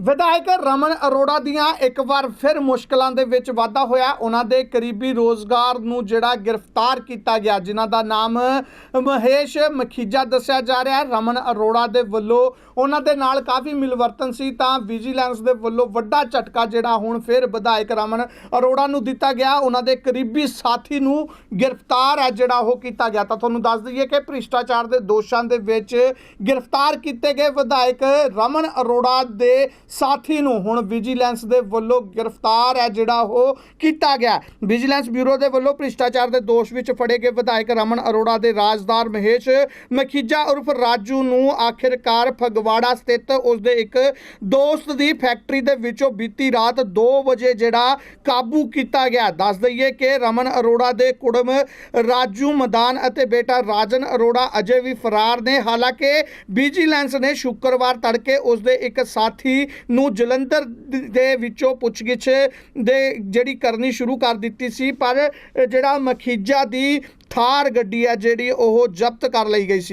ਵਿਧਾਇਕ ਰਮਨ ਅਰੋੜਾ ਦੀਆਂ ਇੱਕ ਵਾਰ ਫਿਰ ਮੁਸ਼ਕਲਾਂ ਦੇ ਵਿੱਚ ਵਾਧਾ ਹੋਇਆ। ਉਹਨਾਂ ਦੇ ਕਰੀਬੀ ਰੋਜ਼ਗਾਰ ਨੂੰ ਜਿਹੜਾ ਗ੍ਰਿਫਤਾਰ ਕੀਤਾ ਗਿਆ, ਜਿਨ੍ਹਾਂ ਦਾ ਨਾਮ ਮਹੇਸ਼ ਮਖੀਜਾ ਦੱਸਿਆ ਜਾ ਰਿਹਾ ਹੈ। ਰਮਨ ਅਰੋੜਾ ਦੇ ਵੱਲੋਂ ਉਹਨਾਂ ਦੇ ਨਾਲ ਕਾਫੀ ਮਿਲਵਰਤਨ ਸੀ, ਤਾਂ ਵਿਜੀਲੈਂਸ ਦੇ ਵੱਲੋਂ ਵੱਡਾ ਝਟਕਾ ਜਿਹੜਾ ਹੁਣ ਫਿਰ ਵਿਧਾਇਕ ਰਮਨ ਅਰੋੜਾ ਨੂੰ ਦਿੱਤਾ ਗਿਆ। ਉਹਨਾਂ ਦੇ ਕਰੀਬੀ ਸਾਥੀ ਨੂੰ ਗ੍ਰਿਫਤਾਰ ਹੈ ਜਿਹੜਾ ਉਹ ਕੀਤਾ ਗਿਆ। ਤਾਂ ਤੁਹਾਨੂੰ ਦੱਸ ਦਈਏ ਕਿ ਭ੍ਰਿਸ਼ਟਾਚਾਰ ਦੇ ਦੋਸ਼ਾਂ ਦੇ ਵਿੱਚ ਗ੍ਰਿਫਤਾਰ ਕੀਤੇ ਗਏ ਵਿਧਾਇਕ ਰਮਨ ਅਰੋੜਾ ਦੇ ਸਾਥੀ ਨੂੰ। ਹੁਣ ਵਿਜੀਲੈਂਸ ਦੇ ਵੱਲੋਂ ਗ੍ਰਿਫਤਾਰ ਹੈ ਜਿਹੜਾ ਉਹ ਕੀਤਾ ਗਿਆ। ਵਿਜੀਲੈਂਸ ਬਿਊਰੋ ਦੇ ਵੱਲੋਂ ਭ੍ਰਿਸ਼ਟਾਚਾਰ ਦੇ ਦੋਸ਼ ਵਿੱਚ ਫੜੇ ਗਏ ਵਿਧਾਇਕ ਰਮਨ ਅਰੋੜਾ ਦੇ ਰਾਜਦਾਰ ਮਹੇਸ਼ ਮਖੀਜਾ ਉਰਫ ਰਾਜੂ ਨੂੰ ਆਖਿਰਕਾਰ ਫਗਵਾੜਾ ਸਥਿਤ ਉਸ ਦੇ ਇੱਕ ਦੋਸਤ ਦੀ ਫੈਕਟਰੀ ਦੇ ਵਿੱਚੋਂ ਬੀਤੀ ਰਾਤ 2 ਵਜੇ ਜਿਹੜਾ ਕਾਬੂ ਕੀਤਾ ਗਿਆ। ਦੱਸ ਦਈਏ ਕਿ ਰਮਨ ਅਰੋੜਾ ਦੇ ਕੁੜਮ ਰਾਜੂ ਮਦਾਨ ਅਤੇ ਬੇਟਾ ਰਾਜਨ ਅਰੋੜਾ ਅਜੇ ਵੀ ਫਰਾਰ ਨੇ। ਹਾਲਾਂਕਿ ਵਿਜੀਲੈਂਸ ਨੇ ਸ਼ੁੱਕਰਵਾਰ ਤੜਕੇ ਉਸ ਦੇ ਇੱਕ ਸਾਥੀ ਨੂੰ ਜਲੰਧਰ ਦੇ ਵਿੱਚੋਂ ਪੁੱਛਗਿੱਛ ਦੇ ਜਿਹੜੀ ਕਰਨੀ ਸ਼ੁਰੂ ਕਰ ਦਿੱਤੀ ਸੀ, ਪਰ ਜਿਹੜਾ ਮਖੀਜਾ ਦੀ ਥਾਰ ਗੱਡੀ ਹੈ ਜਿਹੜੀ ਉਹ ਜ਼ਬਤ ਕਰ ਲਈ ਗਈ ਸੀ।